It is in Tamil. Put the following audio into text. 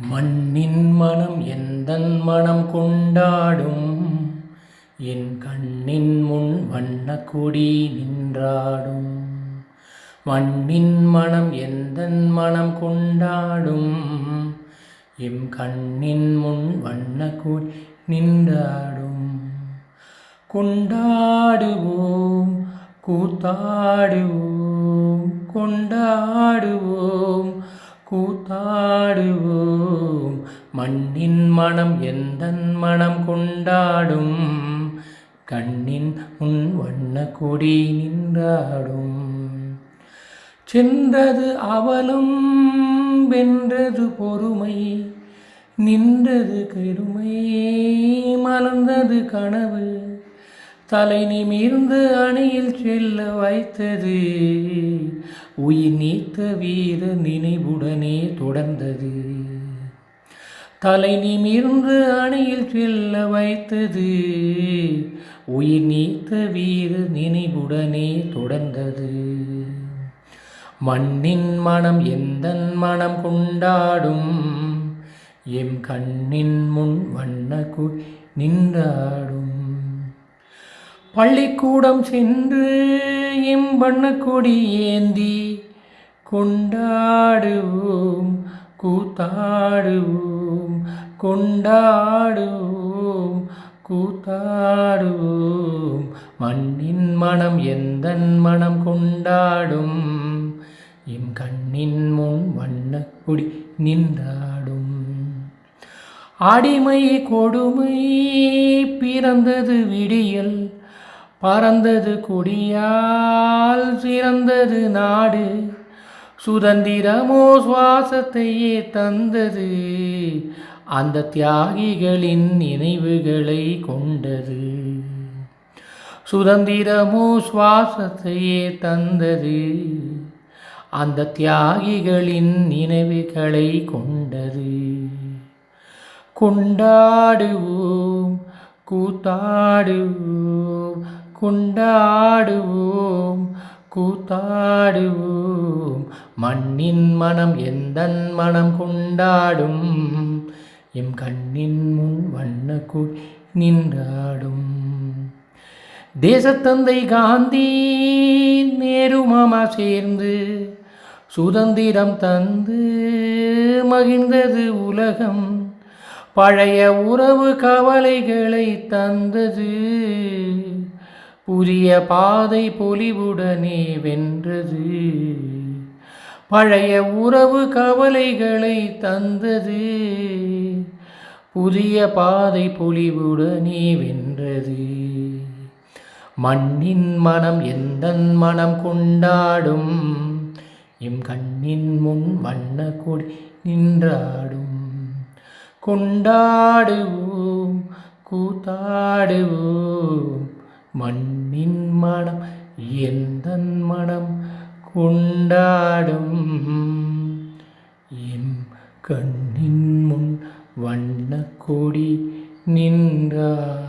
மண்ணின் மனம் எந்தன் மனம் கொண்டாடும்? என் கண்ணின் முன் வண்ணக் கொடி நின்றாடும். மண்ணின் மனம் எந்தன் மனம் கொண்டாடும்? எம் கண்ணின் முன் வண்ணக் கொடி நின்றாடும். கொண்டாடுவோம் கூத்தாடுவோம் கொண்டாடுவோம். கூத்தாடுவோம். மண்ணின் மனம் எந்தன் மனம் கொண்டாடும்? கண்ணின் உன் வண்ண கொடி நின்றாடும். சென்றது அவலும் வென்றது பொறுமை. நின்றது கெருமை மலர்ந்தது கனவு. தலை நிமிர்ந்து அணியில் செல்ல வைத்தது. உயிர் நீத்த வீர நினைவுடனே தொடர்ந்தது. தலை நிமிர்ந்து அணையில் செல்ல வைத்தது. உயிர் நீத்த வீர நினைவுடனே தொடர்ந்தது. மண்ணின் மனம் எந்தன் மனம் கொண்டாடும்? எம் கண்ணின் முன் வண்ண நின்றாடும். பள்ளிக்கூடம் சென்று எம் வண்ணக்கொடி ஏந்தி கொண்டாடுவோம் கூத்தாடுவோம் கொண்டாடுவோம் கூத்தாடுவோம். மண்ணின் மனம் எந்த மனம் கொண்டாடும்? எம் கண்ணின் முன் வண்ணக்குடி நின்றாடும். அடிமை கொடுமை பிறந்தது விடியல் பறந்தது கொடியால் சிறந்தது நாடு. சுதந்திரமோ சுவாசத்தையே தந்தது. அந்த தியாகிகளின் நினைவுகளை கொண்டது. சுதந்திரமோ சுவாசத்தையே தந்தது. அந்த தியாகிகளின் நினைவுகளை கொண்டது. கொண்டாடுவோம் கூத்தாடுவோம். கொண்டாடுவோம் கூத்தாடுவோம். மண்ணின் மனம் எந்தன் மனம் கொண்டாடும்? எம் கண்ணின் முன் வண்ண நின்றாடும். தேசத்தந்தை காந்தி நேரு மாமா சேர்ந்து சுதந்திரம் தந்து மகிழ்ந்தது உலகம். பழைய உறவு கவலைகளை தந்தது புதிய பாதை பொலிவுடனே வென்றது. பழைய உறவு கவலைகளை தந்தது. புதிய பாதை பொலிவுடனே வென்றது. மண்ணின் மனம் எந்தன் மனம் கொண்டாடும்? எம் கண்ணின் முன் வண்ண கொடி நின்றாடும். கொண்டாடுவோம் கூத்தாடுவோம். மண்ணின் மனம் எந்த மனம் கொண்டாடும்? எம் கண்ணின் முன் வண்ண கொடி நின்றாடும்